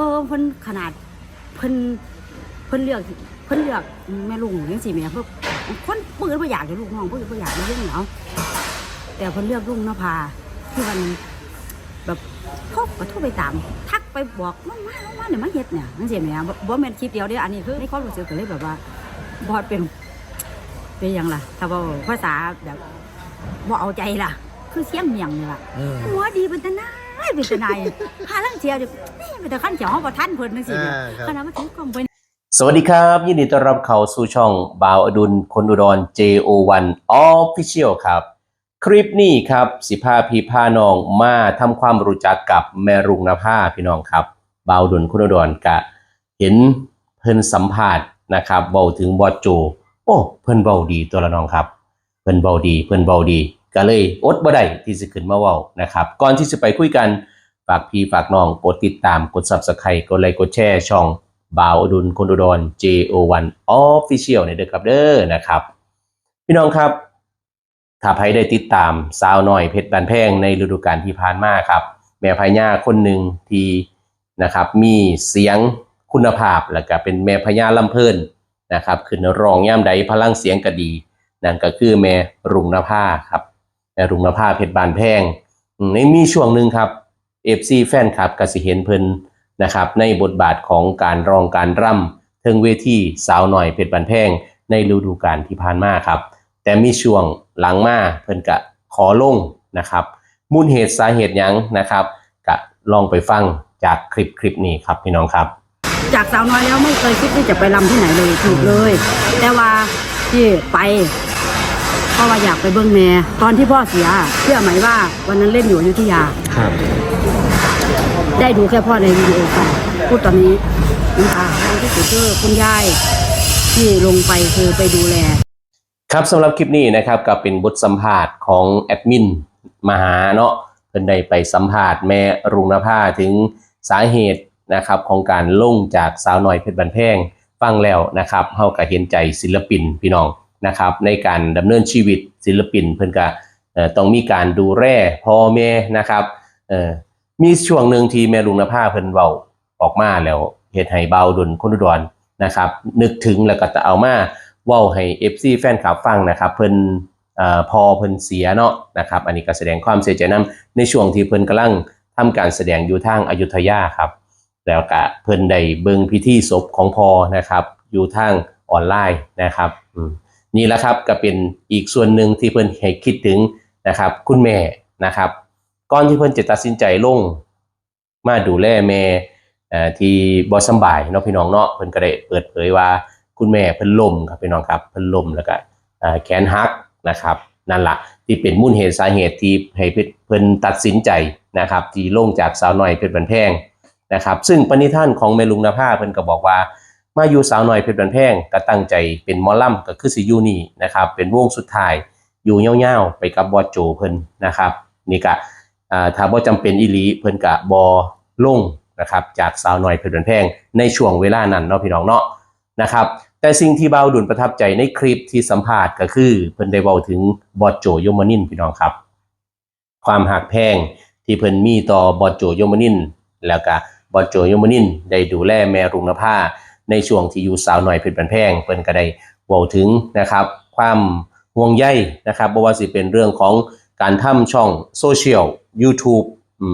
ออเพิ่นขนาดเพิ่นเพิ่นเลือกเพิ่นเลือกแม่ลุงจังซี่แหม่เพิ่นคนปืนบ่อยากให้ลูกน้องปืนบ่อยากให้ลุงเนาะแต่เพิ่นเลือกลุงนภาที่วันแบบโทรก็โทรไปตาม ทักไปบอกมันมาลงมาเนี่ยมาเฮ็ดเนี่ยจังซี่แหม่บ่บ่แม่นคลิปเดียวเด้ออันนี้คือในความรู้สึกก็เลยแบบว่าบอดเป็นเป็นหยังล่ะ ถ้าเว้าภาษาแบบบ่เอาใจล่ะ คือเสียงเมียงนี่ล่ะเออหัวดีเป็นตาหนา ยเป็นตาหนายหาลังเที่ยวเดี๋ยวนี่เป็นตาขั้นเขียวห้องประทันเพิ่นจังซี่เนี่ยอ่าครับขนาดมาถือกล้องไปสวัสดีครับ ยินดีต้อนรับเข้าสู่ช่องบาวอดุลคนอุดร JO1 Official ครับ คลิปนี้ครับสิพาพี่พาน้องมาทำความรู้จักกับแม่รุงนภาพี่น้องครับบาวดุลคนอุดรกะ เห็นเพิ่นสัมภาษณ์นะครับเบาถึงบอดโจ โอ้ เพิ่นเบาดีตัวละน้องครับ เพิ่นเบาดี เพิ่นเบาดี ก็เลยอดบ่ได้ที่จะขึ้นมาเว้านะครับ ก่อนที่จะไปคุยกันฝากพี่ฝากน้องกดติดตามกด Subscribe กดไลค์กดแชร์ช่องบ่าวอดุลคนอุดร JO1 Official เนี่ยเด้อครับเด้อนะครับ พี่น้องครับ ถ้าใครได้ติดตามสาวน้อยเพชรบานแพงในฤดูกาลที่ผ่านมาครับ แม่พญาคนหนึ่งที่นะครับมีเสียงคุณภาพแล้วก็เป็นแม่พญาลำเพลินนะครับขึ้นรองย่ำใดพลังเสียงก็ดี นั่นก็คือแม่รุ่งนภาครับ แม่รุ่งนภาเพชรบานแพงในมีช่วงหนึ่งครับเอฟซีแฟนคลับก็สิเห็นเพิ่นนะครับในบทบาทของการรองการร่ำเทิงเวทีสาวหน่อยเพชรบานแพงในฤดูกาลที่ผ่านมาครับ แต่มีช่วงหลังมาเพิ่นก็ขอลงนะครับ มูลเหตุสาเหตุยังนะครับก็ลองไปฟังจากคลิปคลิปนี้ครับพี่น้องครับ จากสาวน้อยแล้วไม่เคยคิดที่จะไปรำที่ไหนเลยถูกเลย แต่ว่าที่ไป เพราะว่าอยากไปเบิ้งแม่ตอนที่พ่อเสียเชื่อไหมว่าวันนั้นเล่นอยู่อยุธยา ครับ ได้ดูแค่พ่อในวิดีโอค่ะพูดตอนนี้น้ำตาไหลที่สุดคือคุณยายที่ลงไปคือไปดูแล ครับสำหรับคลิปนี้นะครับก็เป็นบทสัมภาษณ์ของแอดมินมหาเนาะเพิ่นได้ไปสัมภาษณ์แม่รุงนภาถึงสาเหตุนะครับของการลงจากสาวน้อยเพชรบันแพงฟังแล้วนะครับเฮาก็เห็นใจศิลปินพี่น้อง นะครับในการดำเนินชีวิตศิลปิน เพิ่นก็ต้องมีการดูแลพ่อแม่นะครับเออมีช่วงหนึ่งที่แม่ลุงนภาเพิ่นเว้าออกมาแล้วเฮ็ดให้เบาดนคนดรนนะครับ นึกถึงแล้วก็จะเอามาเว้าให้ FC แฟนคลับฟังนะครับเพิ่นเอ่อพอเพิ่นเสียเนาะนะครับ อันนี้ก็แสดงความเสียใจนํในช่วงที่เพิ่นกำลังทำการแสดงอยู่ทางอยุธยาครับแล้วก็เพิ่นได้เบิ่งพิธีศพของพอนะครับ อยู่ทางออนไลน์นะครับอืม นี่แหละครับก็เป็นอีกส่วนหนึ่งที่เพิ่อนให้คิดถึงนะครับคุณแม่นะครับก่อนที่เพิ่อนจะตัดสินใจลงมาดูแลแม่ที่บ่สบายเนาะพี่น้องเนาะเพิ่นก็ได้เปิดเผยว่าคุณแม่เพิ่นล้มครับพี่น้องครับเพิ่นล้มแล้วก็แขนหักนะครับนั่นละที่เป็นมูลเหตุสาเหตุที่ให้เพิ่นตัดสินใจนะครับที่ลงจากสาวน้อยเพชรบันแพงนะครับ ซึ่งปณิธานของเมลุงนภาเพิ่นก็บอกว่า มาอยู่สาวน้อยเพชรบันแพงก็ตั้งใจเป็นมอลำก็คือสิยูนี่นะครับเป็นวงสุดท้ายอยู่เง่าวๆไปกับบอโจเพิ่นนะครับนี่ก็อ่าถ้าบ่จำเป็นอีหลีเพิ่นก็บ่ลงนะครับจากสาวน้อยเพชรบันแพงในช่วงเวลานั้นเนาะพี่น้องเนาะนะครับแต่สิ่งที่เบาดุลประทับใจในคลิปที่สัมภาษณ์ก็คือเพิ่นได้เว้าถึงบอโจยมนินพี่น้องครับ ความหักแพงที่เพิ่นมีต่อบอโจยมนินแล้วก็บอโจยมนินได้ดูแลแม่รุงนภา ในช่วงที่อยู่สาวหน้อยเพชรบันแพงเพิ่นก็ได้เว้าถึงนะครับ ความห่วงใยนะครับบ่ว่าสิเป็นเรื่องของการทำช่องโซเชียล YouTube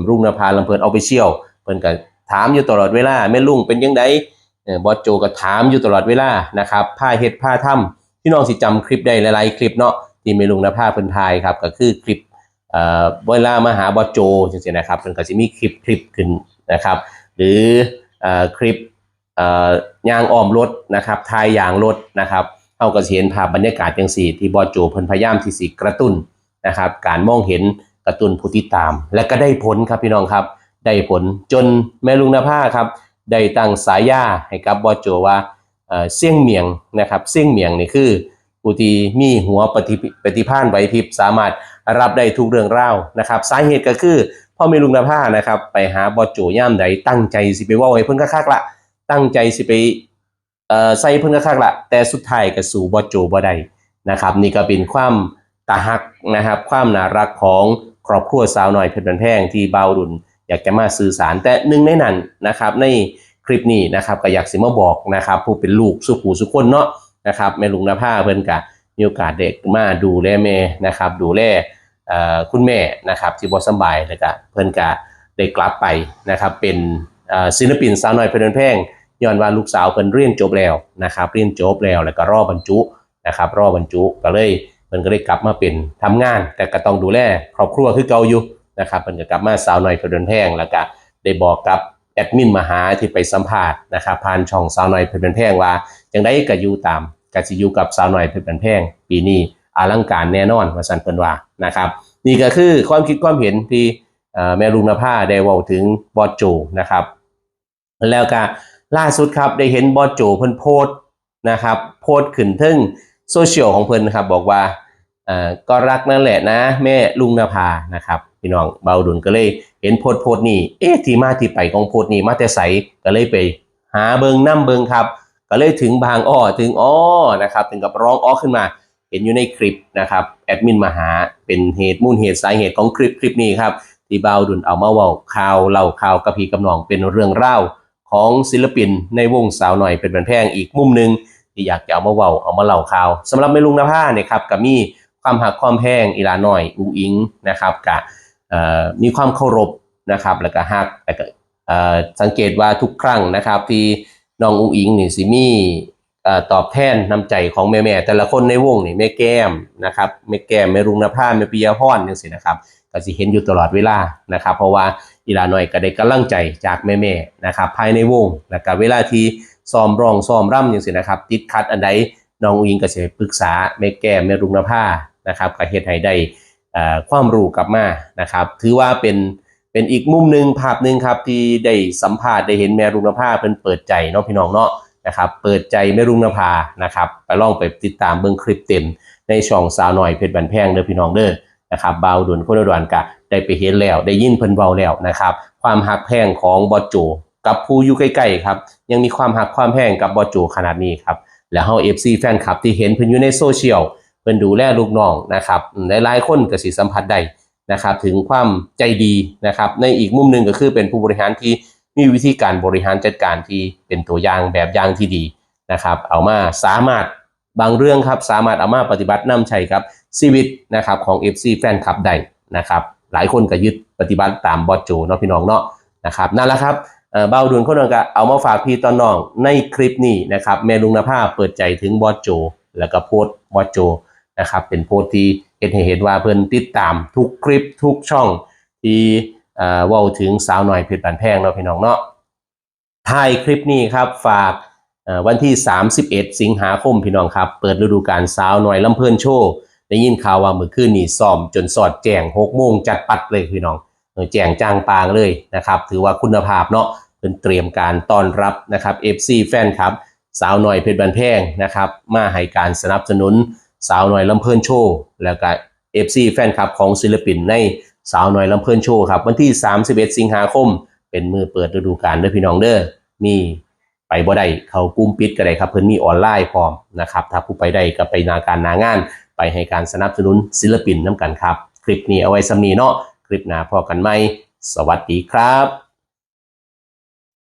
รุ่งนภาลำเพิ่นออฟฟิเชียลเพิ่นก็ถามอยู่ตลอดเวลาแม่ลุงเป็นยังไงบอสโจก็ถามอยู่ตลอดเวลานะครับผ้าเฮ็ดผ้าทำพี่น้องสิจำคลิปได้หลายๆคลิปเนาะที่แม่ลุงนภาเพิ่นถ่ายครับก็คือคลิปเอ่อเวลามาหาบอสโจจังซี่นะครับมันก็จะมีคลิปคลิปขึ้นนะครับ หรือเอ่อคลิป ยางอ้อมรถนะครับทายยางรถนะครับเอาก็สิเห็นภาพบรรยากาศจังซี่ ที่บอโจเพิ่นพยายามที่สิกระตุ้นนะครับ การมองเห็นกระตุ้นผู้ติดตาม และก็ได้ผลครับพี่น้องครับ ได้ผลจนแม่ลุงนภาครับ ได้ตั้งสายาให้กับบอสโจว่าเสี่ยงเมียงนะครับเสี่ยงเมียงนี่คือผู้ที่มีหัวปฏิปฏิภาณไหวพริบสามารถรับได้ทุกเรื่องราวนะครับ สาเหตุก็คือพ่อแม่ลุงนภานะครับ ไปหาบอสโจย่ามใดตั้งใจสิไปว่าให้เพิ่นคักๆละ ตั้งใจสิไปใส่เพิ่นคักละแต่สุดท้ายก็สู่บอสโจบ่ได้นะครับ นี่ก็เป็นความตาฮักนะครับ ความน่ารักของครอบครัวสาวหน่อยเพชรบันแพงที่เบาดุลอยากจะมาสื่อสาร แต่หนึ่งในนั้นนะครับ ในคลิปนี้นะครับก็อยากสิมาบอกนะครับ ผู้เป็นลูกสุขูสุขคนเนาะนะครับแม่ลุงนภาเพิ่นกะมีโอกาสเด็กมาดูแลแม่นะครับ ดูแลคุณแม่นะครับที่บ่สบายแล้วก็เพิ่นกะได้กลับไปนะครับ เป็นศิลปินสาวน้อยเพลินแพง ย้อนว่าลูกสาวเพิ่นเรียนจบแล้วนะครับเรียนจบแล้วแล้วก็รอบรรจุนะครับรอบรรจุก็เลยเพิ่นก็ได้กลับมาเป็นทำงาน แต่ก็ต้องดูแลครอบครัวคือเก่าอยู่นะครับเพิ่นก็กลับมาสาวน้อยเพลินแพงแล้วก็ได้บอกกับแอดมินมาหาที่ไปสัมภาษณ์นะครับผ่านช่องสาวน้อยเพลินแพงว่าจังไดก็อยู่ตามก็สิอยู่กับสาวน้อยเพลินแพงปีนี้อลังการแน่นอนว่าซั่นเพิ่นว่านะครับนี่ก็คือความคิดความเห็นที่แม่ลุงนภาได้เว้าถึงบอสโจนะครับแล้วก็ ล่าสุดครับได้เห็นบอสโจเพิ่นโพสนะครับ โพสขึ้นทึ่งโซเชียลของเพิ่นนะครับบอกว่าอ่อก็รักนั่นแหละนะ แม่ลุงนภานะครับพี่น้องเบาดุลก็เลยเห็นโพสโพสนี้เอ๊ะที่มาที่ไปของโพสนี้มาแต่ไสก็เลยไปหาเบิงน้ำเบิงครับ ก็เลยถึงบางอ้อถึงอ้อนะครับ ถึงกับร้องอ้อขึ้นมา เห็นอยู่ในคลิปนะครับแอดมินมาหาเป็นเหตุมูลเหตุสาเหตุของคลิปคลิปนี้ครับที่เบาดุลเอามาเว้าข่าวเล่าข่าวกระพีกำนองเป็นเรื่องเล่า ของศิลปินในวงสาวหน่อยเป็นแผ่นแพงอีกมุมหนึ่งที่อยากจะเอามาเว้าเอามาเล่าข่าวสำหรับแม่ลุงนภาเนี่ยครับก็มีความหักความแพงอีลาหน่อยอูอิงนะครับกับมีความเคารพนะครับแล้วก็ฮักแล้วก็สังเกตว่าทุกครั้งนะครับที่น้องอูอิงนี่สิมี ตอบแทนน้ำใจของแม่ๆแต่ละคนในวงนี่แม่แก้มนะครับแม่แก้มแม่รุงนภาแม่ปิยาพรจังซี่นะครับก็สิเห็นอยู่ตลอดเวลานะครับ เพราะว่าอีหลาน้อยก็ได้กำลังใจจากแม่ๆนะครับภายในวงแล้วก็เวลาที่ซ้อมร้องซ้อมร่ำจังซี่นะครับ ติดขัดอันใดน้องอิงก็สิปรึกษาแม่แก้มแม่รุงนภานะครับก็เฮ็ดให้ได้อ่อความรู้กลับมานะครับ ถือว่าเป็นเป็นอีกมุมหนึ่งภาพหนึ่งครับที่ได้สัมภาษณ์ได้เห็นแม่รุงนภาเพิ่นเปิดใจเนาะพี่น้องเนาะ นะครับเปิดใจไม่รุ่งนภานะครับไปลองไปติดตามเบิ้งคลิปเต็ม ในช่องสาวหน่อยเพชรบันแพงเด้อพี่น้องเด้อนะครับบาวดุลคนอุดรกะได้ไปเห็นแล้วได้ยินเพิ่นเบาแล้วนะครับความหักแพงของบอสโจกับผู้อยู่ใกล้ๆครับยังมีความหักความแพงกับบอสโจขนาดนี้ครับแล้วเฮา FC แฟนคลับที่เห็นเพิ่นอยู่ในโซเชียลเพิ่นดูแลลูกน้องนะครับหลายๆคนก็สิสัมผัสได้นะครับถึงความใจดีนะครับในอีกมุมหนึงก็คือเป็นผู้บริหารที่ มีวิธีการบริหารจัดการที่เป็นตัวอย่างแบบอย่างที่ดีนะครับ เอามาสามารถบางเรื่องครับสามารถเอามาปฏิบัตินำใช้กับชีวิตนะครับของ FC แฟนคลับได้นะครับ หลายคนก็ยึดปฏิบัติตามบอสโจเนาะพี่น้องเนาะนะครับนั่นแหละครับเอ่อเบาดุลคนนึงก็เอามาฝากพี่ตอนน้องในคลิปนี้นะครับแม่ลุงนภาเปิดใจถึงบอสโจ แล้วก็โพสต์บอสโจนะครับเป็นโพสต์ที่เห็นเห็นว่าเพิ่นติดตามทุกคลิปทุกช่องที่ ว้าถึงสาวหน่อยเพชรบันแพงเนาะพี่น้องเนาะถ่ายคลิปนี้ครับฝากวันที่ 31 สิงหาคมพี่น้องครับ เปิดฤดูกาลสาวหน่อยลำเพลินโชว์ได้ยินข่าวว่าเมื่อคืนนี้ซ้อมจนสอดแจง6โมงจัดปัดเลยพี่น้องแจงจางปางเลยนะครับ ถือว่าคุณภาพเนาะเป็นเตรียมการต้อนรับนะครับ FC แฟนครับ สาวหน่อยเพชรบันแพงนะครับ มาให้การสนับสนุนสาวหน่อยลำเพลินโชว์แล้วก็ FC แฟนคลับของศิลปินใน สาวน้อยลำเพลินโชว์ครับ วันที่ 31 สิงหาคม เป็นมือเปิดฤดูกาลด้วยพี่น้องเด้อมีไปบ่ได้เขากุ้มปิดก็ได้ครับ เพิ่นมีออนไลน์พร้อมนะครับถ้าผู้ไปได้ก็ไปนาการนางาน ไปให้การสนับสนุนศิลปินน้ำกันครับ คลิปนี้เอาไว้สำนีเนาะคลิปหน้าพอกันไหมสวัสดีครับ